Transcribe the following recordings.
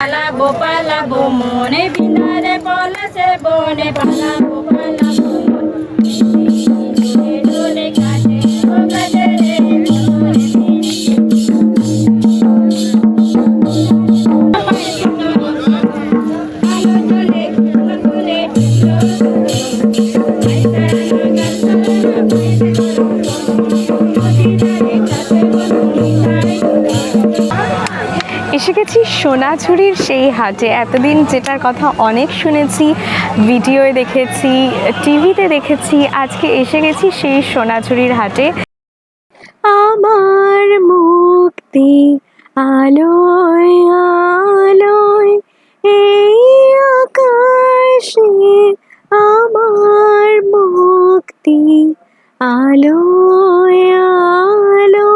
পালাবো পালাবো মনে বিনারে পলাশে বনে পালাবো পালাবো এসে গেছি সোনাঝুরির সেই হাটে। এতদিন যেটার কথা অনেক শুনেছি, ভিডিওয়ে দেখেছি, টিভিতে দেখেছি, আজকে এসে গেছি সেই সোনাঝুরির হাটে। আমার মুক্তি আলোয় আলোয়, এই আকাশে আমার মুক্তি আলোয় আলোয়।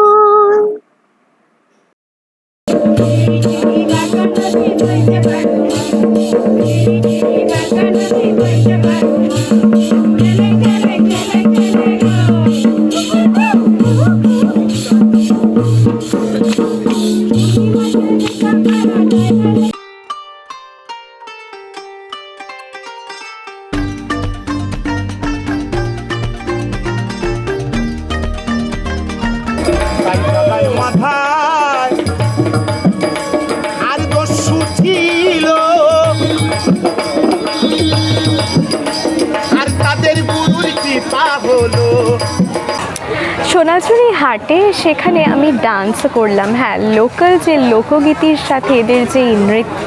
সোনাঝুরি হাটে সেখানে আমি ডান্স করলাম। হ্যাঁ লোকাল যে লোকগীতির সাথে এদের যে নৃত্য,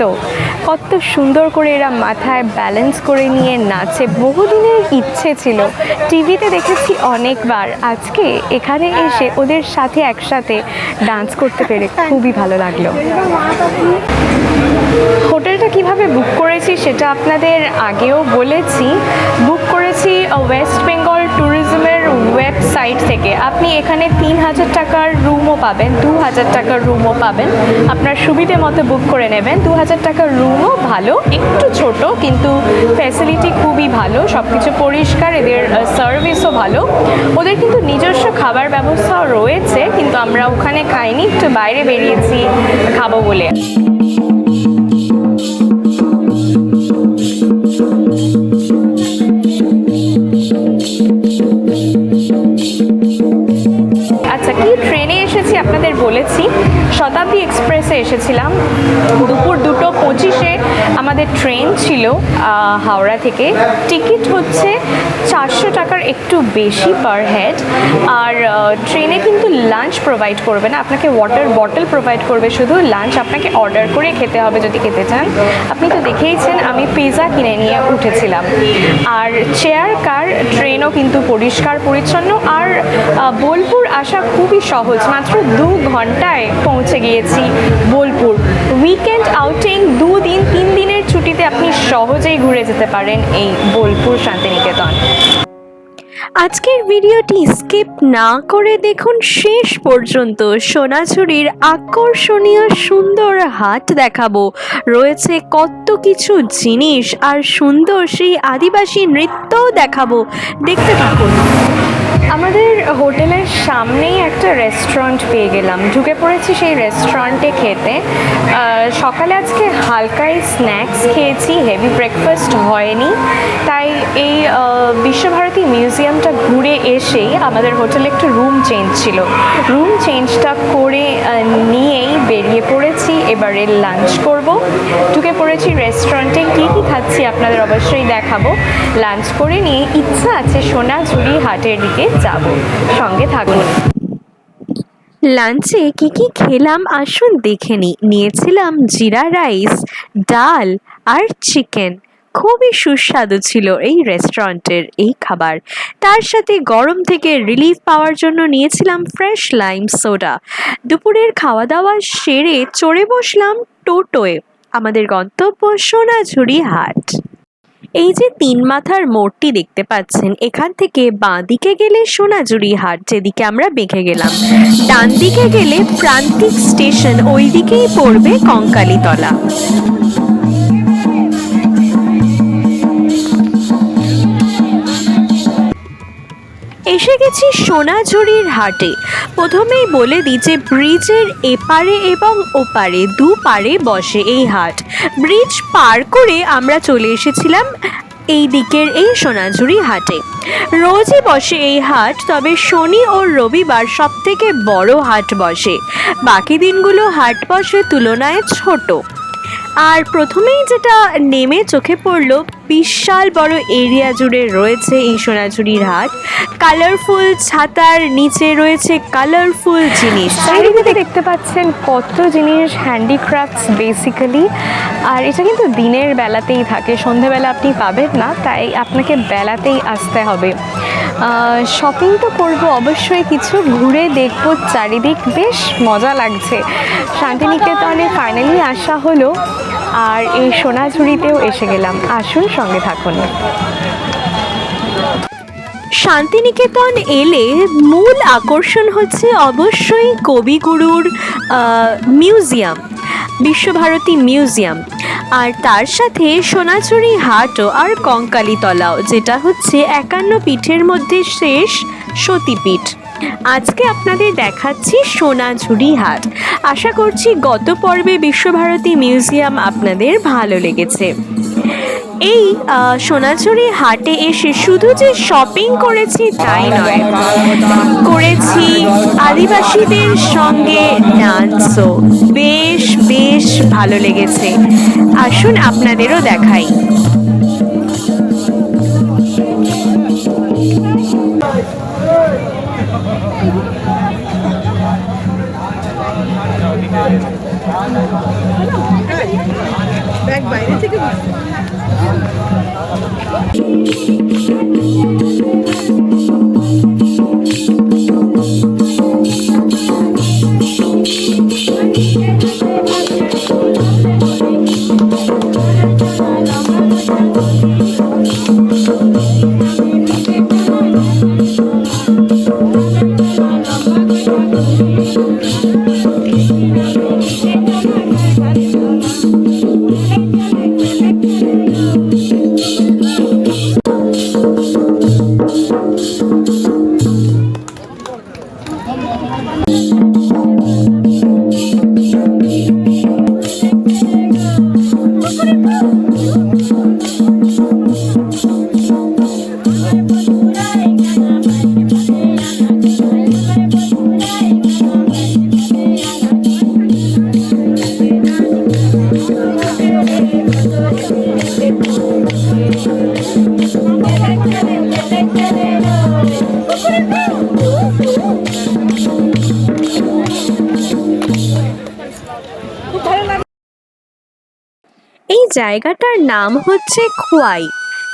কত সুন্দর করে এরা মাথায় ব্যালেন্স করে নিয়ে নাচে। বহুদিনের ইচ্ছে ছিল। টিভিতে দেখেছি অনেকবার। আজকে এখানে এসে ওদের সাথে একসাথে ডান্স করতে পেরে খুবই ভালো লাগল। হোটেলটা কীভাবে বুক করেছি সেটা আপনাদের আগেও বলেছি। বুক করেছি ওয়েস্ট বেঙ্গল ট্যুরিজমের ওয়েবসাইট থেকে আপনি এখানে তিন হাজার টাকার রুমও পাবেন, দু হাজার টাকার রুমও পাবেন। আপনার সুবিধে মতো বুক করে নেবেন। দু হাজার টাকার রুমও ভালো, একটু ছোট, কিন্তু ফ্যাসিলিটি খুবই ভালো সব কিছু পরিষ্কার, এদের সার্ভিসও ভালো। ওদের কিন্তু নিজস্ব খাবার ব্যবস্থাও রয়েছে, কিন্তু আমরা ওখানে খাইনি, একটু বাইরে বেরিয়েছি, খাব বলে। আপনাদের বলেছি শতাব্দী এক্সপ্রেসে এসেছিলাম। দুপুর দুটো পঁচিশে আমাদের ট্রেন ছিল হাওড়া থেকে। টিকিট হচ্ছে চারশো টাকার একটু বেশি পার হেড আর ট্রেনে কিন্তু লাঞ্চ প্রোভাইড করবে না, আপনাকে ওয়াটার বটল প্রোভাইড করবে। শুধু লাঞ্চ আপনাকে অর্ডার করে খেতে হবে যদি খেতে চান। আপনি তো দেখেইছেন, আমি পিৎজা কিনে নিয়ে উঠেছিলাম। আর চেয়ার কার ট্রেনও কিন্তু পরিষ্কার, পরিচ্ছন্ন। আর বোলপুর আসা খুবই সহজ, মাত্র দু ঘন্টায় পৌঁছে গিয়েছি বোলপুর। উইকেন্ড আউটিং দুদিন, তিন দিনের ছুটিতে আপনি সহজেই ঘুরে যেতে পারেন এই বোলপুর শান্তিনিকেতন। আজকের ভিডিওটি স্কিপ না করে দেখুন শেষ পর্যন্ত। সোনাঝুরির আকর্ষণীয় সুন্দর হাট দেখাবো। রয়েছে কত কিছু জিনিস আর সুন্দর সেই আদিবাসী নৃত্যও দেখাবো। দেখতে থাকুন। আমাদের হোটেলের সামনেই একটা রেস্টুরেন্ট পেয়ে গেলাম। ঢুকে পড়েছি সেই রেস্টুরেন্টে খেতে। সকালে আজকে হালকাই স্ন্যাক্স খেয়েছি। হেভি ব্রেকফাস্ট হয়নি। তাই এই আহ, বিশ্বভারতী মিউজিয়ামটা ঘুরে এসেই আমাদের হোটেলে একটু রুম চেঞ্জ ছিল। রুম চেঞ্জটা করে নিয়েই বেরিয়ে পড়েছি। এবারে লাঞ্চ করব। ঢুকে পড়েছি রেস্টুরেন্টে কী কী খাচ্ছি আপনাদের অবশ্যই দেখাবো। লাঞ্চ করে নিয়ে ইচ্ছা আছে সোনাঝুরি হাটের দিকে যাব। সঙ্গে থাকুন। লাঞ্চে কি কি খেলাম আসুন দেখে নিয়েছিলাম জিরা রাইস, ডাল আর চিকেন। খুবই সুস্বাদু ছিল এই রেস্টুরেন্টের এই খাবার। তার সাথে গরম থেকে রিলিফ পাওয়ার জন্য নিয়েছিলাম ফ্রেশ লাইম সোডা দুপুরের খাওয়া দাওয়া সেরে চড়ে বসলাম টোটোয়, আমাদের গন্তব্য সোনাঝুরি হাট। এই যে তিন মাথার মোড়টি দেখতে পাচ্ছেন, এখান থেকে বাঁ দিকে গেলে সোনাঝুরি হাট, যেদিকে আমরা বেঁকে গেলাম। ডান দিকে গেলে প্রান্তিক স্টেশন ওই দিকেই পড়বে কঙ্কালীতলা। এসে গেছি সোনাঝুরির হাটে। প্রথমেই বলে দিই যে ব্রিজের এপারে এবং ওপারে দু পারে বসে এই হাট। ব্রিজ পার করে আমরা চলে এসেছিলাম এই দিকের এই সোনাঝুরি হাটে। রোজই বসে এই হাট, তবে শনি ও রবিবার সব থেকে বড় হাট বসে। বাকি দিনগুলো হাট বসে তুলনায় ছোট। আর প্রথমেই যেটা নেমে চোখে পড়ল বিশাল বড় এরিয়া জুড়ে রয়েছে এই সোনাঝুরির হাট। কালারফুল ছাতার নিচে রয়েছে কালারফুল জিনিস। চারিদিকে দেখতে পাচ্ছেন কত জিনিস, হ্যান্ডিক্রাফটস বেসিক্যালি আর এটা কিন্তু দিনের বেলাতেই থাকে সন্ধেবেলা আপনি পাবেন না, তাই আপনাকে বেলাতেই আসতে হবে। শপিং তো করব অবশ্যই, কিছু ঘুরে দেখব চারিদিক, বেশ মজা লাগছে। শান্তিনিকেতনে ফাইনালি আসা হলো, আর এই সোনাঝুরিতেও এসে গেলাম। আসুন সঙ্গে থাকুন। শান্তিনিকেতন এলে মূল আকর্ষণ হচ্ছে অবশ্যই কবিগুরুর মিউজিয়াম, বিশ্বভারতী মিউজিয়াম। আর তার সাথে সোনাঝুরি হাটও আর কঙ্কালীতলাও, যেটা হচ্ছে একান্ন পীঠের মধ্যে শেষ সতীপীঠ। আজকে আপনাদের দেখাচ্ছি সোনাঝুরি হাট। আশা করছি গত পর্বে বিশ্বভারতী মিউজিয়াম আপনাদের ভালো লেগেছে। এই সোনাচুরি হাটে এসে শুধু যে শপিং করেছি তাই নয়, করেছি আদিবাসীদের সঙ্গে ডান্সও বেশ বেশ ভালো লেগেছে। আসুন আপনাদেরও দেখাই। জায়গাটার নাম হচ্ছে খোয়াই।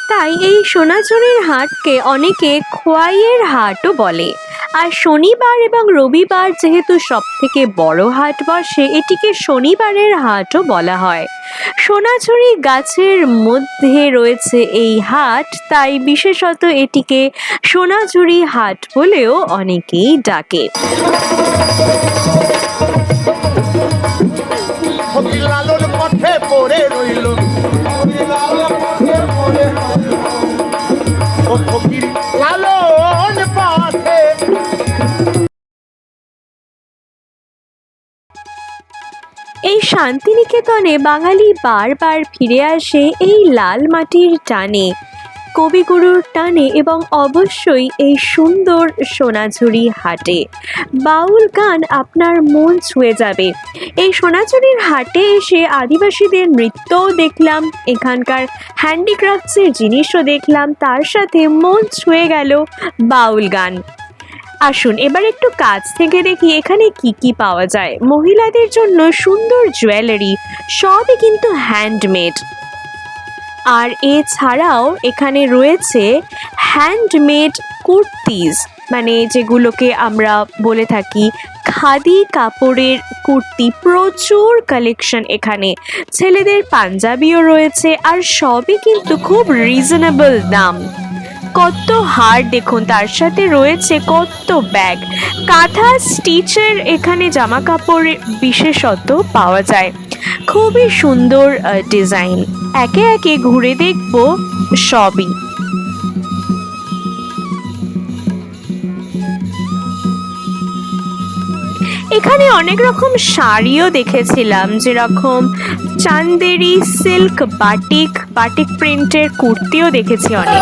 তাই এই সোনাঝুরির হাটকে অনেকে খোয়াইয়ের হাটও বলে। আর শনিবার এবং রবিবার যেহেতু সব থেকে বড় হাট বসে, এটিকে শনিবারের হাটও বলা হয়। সোনাঝুরি গাছের মধ্যে রয়েছে এই হাট, তাই বিশেষত এটিকে সোনাঝুরি হাট বলেও অনেকেই ডাকে। শান্তিনিকেতনে বাঙালি বারবার ফিরে আসে এই লাল মাটির টানে। কবিগুরুর টানে এবং অবশ্যই এই সুন্দর সোনাঝুরি হাটে। বাউল গান আপনার মন ছুঁয়ে যাবে। এই সোনাঝুরির হাটে এসে আদিবাসীদের নৃত্যও দেখলাম, এখানকার হ্যান্ডিক্রাফটসের জিনিসও দেখলাম, তার সাথে মন ছুঁয়ে গেল বাউল গান। আসুন, এবার একটু কাছ থেকে দেখি এখানে কি কি পাওয়া যায়। মহিলাদের জন্য সুন্দর জুয়েলারি সবই কিন্তু হ্যান্ডমেড আর এছাড়াও এখানে রয়েছে হ্যান্ডমেড কুর্তিজ মানে যেগুলোকে আমরা বলে থাকি খাদি কাপড়ের কুর্তি। প্রচুর কালেকশন এখানে। ছেলেদের পাঞ্জাবিও রয়েছে আর সবই কিন্তু খুব রিজনেবল দাম। কত হার দেখুন, তার সাথে রয়েছে কত ব্যাগ। কাঁথা স্টিচের এখানে জামা কাপড় বিশেষত পাওয়া যায়। খুবই সুন্দর ডিজাইন। একে একে ঘুরে দেখব সবই। এখানে অনেক রকম শাড়িও দেখেছিলাম, যেরকম চান্দেরি সিল্ক বাটিক বাটিক প্রিন্টের কুর্তিও দেখেছি অনেক।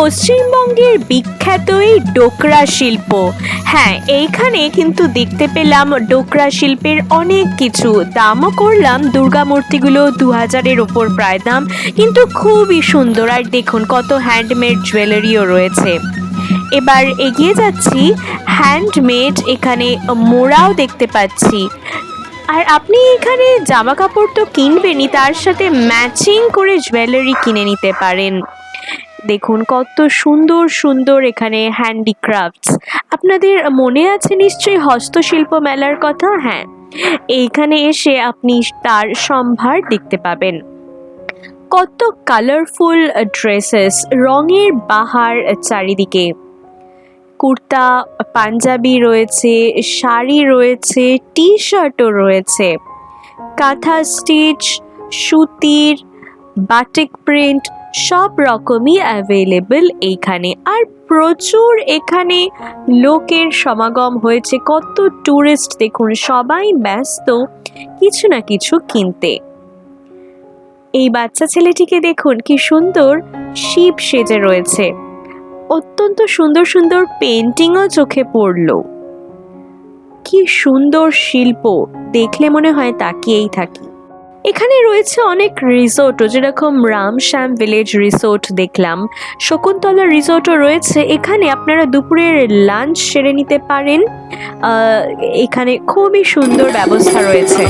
পশ্চিমবঙ্গের বিখ্যাত এই ডোকরা শিল্প। হ্যাঁ এইখানে কিন্তু দেখতে পেলাম ডোকরা শিল্পের অনেক কিছু। দামও করলাম, দুর্গা মূর্তিগুলো দু হাজারের ওপর প্রায় দাম, কিন্তু খুবই সুন্দর। আর দেখুন কত হ্যান্ডমেড জুয়েলারিও রয়েছে। এবার এগিয়ে যাচ্ছি হ্যান্ডমেড এখানে মোড়াও দেখতে পাচ্ছি। আর আপনি এখানে জামা কাপড় তো কিনবেনই, তার সাথে ম্যাচিং করে জুয়েলারি কিনে নিতে পারেন। দেখুন, কত সুন্দর সুন্দর এখানে হ্যান্ডিক্রাফটস আপনাদের মনে আছে নিশ্চয়ই হস্তশিল্প মেলার কথা? হ্যাঁ। এইখানে এসে আপনি তার সম্ভার দেখতে পাবেন। কত কালারফুল ড্রেসেস রঙের বাহার চারিদিকে। কুর্তা, পাঞ্জাবি রয়েছে, শাড়ি রয়েছে টি শার্টও রয়েছে। কাঁথা স্টিচ, সুতির বাটিক প্রিন্ট সব রকমই অ্যাভেলেবল এইখানে। আর প্রচুর এখানে লোকের সমাগম হয়েছে। কত ট্যুরিস্ট দেখুন, সবাই ব্যস্ত কিছু না কিছু কিনতে। এই বাচ্চা ছেলেটিকে দেখুন, কি সুন্দর শিব সেজে রয়েছে। অত্যন্ত সুন্দর সুন্দর পেন্টিংও চোখে পড়ল। কি সুন্দর শিল্প, দেখলে মনে হয় তাকিয়েই থাকি। এখানে রয়েছে অনেক রিসোর্টও, যেরকম রাম শ্যাম ভিলেজ রিসোর্ট দেখলাম। শকুন্তলা রিসোর্টও রয়েছে। এখানে আপনারা দুপুরের লাঞ্চ সেরে নিতে পারেন। এখানে খুবই সুন্দর ব্যবস্থা রয়েছে।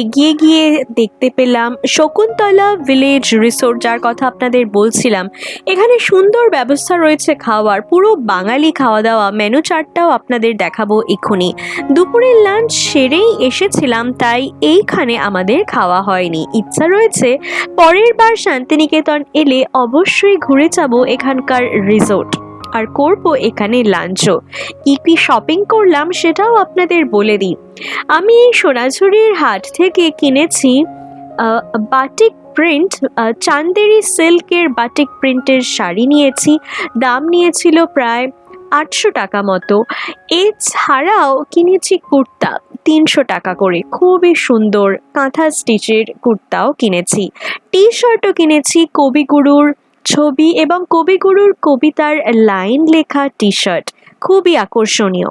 এগিয়ে গিয়ে দেখতে পেলাম শকুন্তলা ভিলেজ রিসোর্ট যার কথা আপনাদের বলছিলাম। এখানে সুন্দর ব্যবস্থা রয়েছে খাওয়ার, পুরো বাঙালি খাওয়া দাওয়া মেনু চার্টটাও আপনাদের দেখাবো এক্ষুনি। দুপুরের লাঞ্চ সেরেই এসেছিলাম, তাই এইখানে আমাদের খাওয়া হয়নি। ইচ্ছা রয়েছে পরের বার শান্তিনিকেতন এলে অবশ্যই ঘুরে যাব এখানকার রিসোর্ট আর করব এখানে লাঞ্চও। কি কি শপিং করলাম সেটাও আপনাদের বলে দিই। আমি এই সোনাঝুরির হাট থেকে কিনেছি বাটিক প্রিন্ট চান্দেরি সিল্কের বাটিক প্রিন্টের শাড়ি নিয়েছি। দাম নিয়েছিল প্রায় আটশো টাকা মতো। এছাড়াও কিনেছি কুর্তা, তিনশো টাকা করে। খুবই সুন্দর কাঁথা স্টিচের কুর্তাও কিনেছি। টি শার্টও কিনেছি কবিগুরুর ছবি এবং কবিগুরুর কবিতার লাইন লেখা টি শার্ট খুবই আকর্ষণীয়।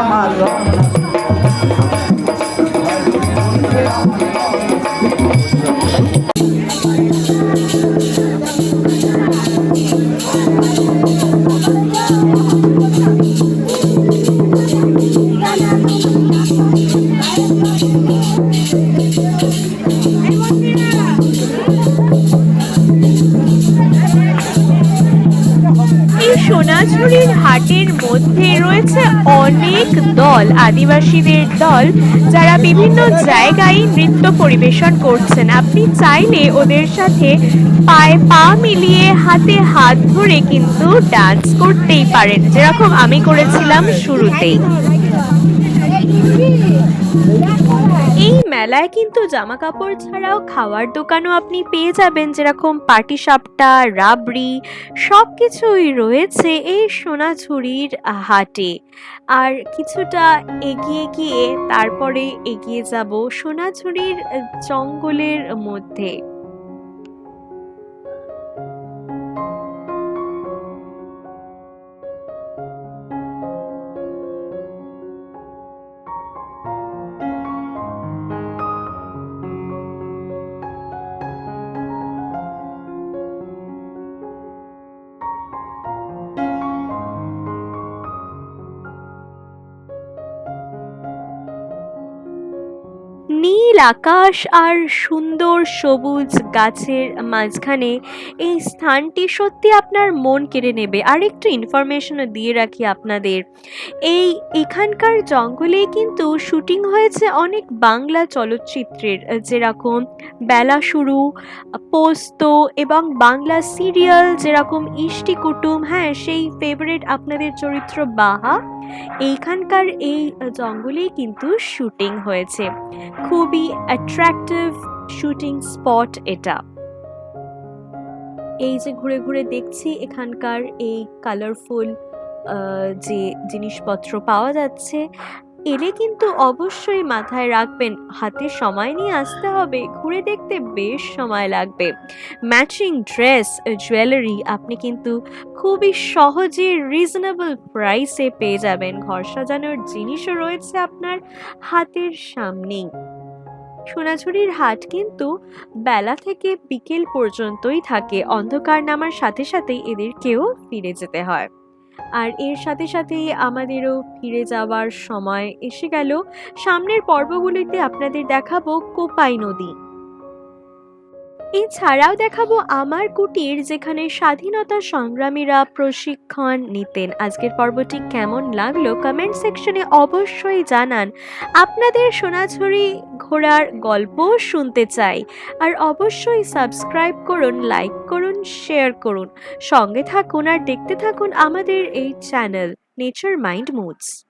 আমার আদিবাসীদের দল যারা বিভিন্ন জায়গায় নৃত্য পরিবেশন করছেন। আপনি চাইলে ওদের সাথে পায়ে পা মিলিয়ে হাতে হাত ধরে কিন্তু ডান্স করতেই পারেন। যেরকম আমি করেছিলাম শুরুতেই। এই মেলায় কিন্তু জামা কাপড় ছাড়াও খাওয়ার দোকানও আপনি পেয়ে যাবেন, যেরকম পাটি সাপটা, রাবড়ি সব কিছুই রয়েছে এই সোনাঝুরির হাটে। আর কিছুটা এগিয়ে গিয়ে তারপরে এগিয়ে যাব সোনাঝুরির জঙ্গলের মধ্যে। নীল আকাশ আর সুন্দর সবুজ গাছের মাঝখানে এই স্থানটি সত্যি আপনার মন কেড়ে নেবে। আর একটু ইনফরমেশনও দিয়ে রাখি আপনাদের। এই এখানকার জঙ্গলেই কিন্তু শুটিং হয়েছে অনেক বাংলা চলচ্চিত্রের, যেরকম বেলা শুরু, পোস্ত এবং বাংলা সিরিয়াল যেরকম ইষ্টি কুটুম হ্যাঁ সেই ফেভারিট আপনাদের চরিত্র বাহা। এইখানকার এই জঙ্গলেই কিন্তু শুটিং হয়েছে। খুবই অ্যাট্রাকটিভ শুটিং স্পট এটা। এই যে ঘুরে ঘুরে দেখছি এখানকার এই কালারফুল যে জিনিসপত্র পাওয়া যাচ্ছে এলে কিন্তু অবশ্যই মাথায় রাখবেন, হাতে সময় নিয়ে আসতে হবে, ঘুরে দেখতে বেশ সময় লাগবে। ম্যাচিং ড্রেস, জুয়েলারি আপনি কিন্তু খুবই সহজে রিজনেবল প্রাইসে পেয়ে যাবেন। ঘর সাজানোর জিনিসও রয়েছে আপনার হাতের সামনেই। সোনাঝুরির হাট কিন্তু বেলা থেকে বিকেল পর্যন্তই থাকে। অন্ধকার নামার সাথে সাথেই এদেরকেও ফিরে যেতে হয়। আর এর সাথে সাথেই আমাদেরও ফিরে যাওয়ার সময় এসে গেল। সামনের পর্বগুলিতে আপনাদের দেখাবো কোপাই নদী। এছাড়াও দেখাবো আমার কুটির, যেখানে স্বাধীনতা সংগ্রামীরা প্রশিক্ষণ নিতেন। আজকের পর্বটি কেমন লাগল কমেন্ট সেকশনে অবশ্যই জানান। আপনাদের সোনাঝুরি ঘোড়ার গল্প শুনতে চাই। আর অবশ্যই সাবস্ক্রাইব করুন, লাইক করুন, শেয়ার করুন। সঙ্গে থাকুন আর দেখতে থাকুন আমাদের এই চ্যানেল নেচার মাইন্ড মুডস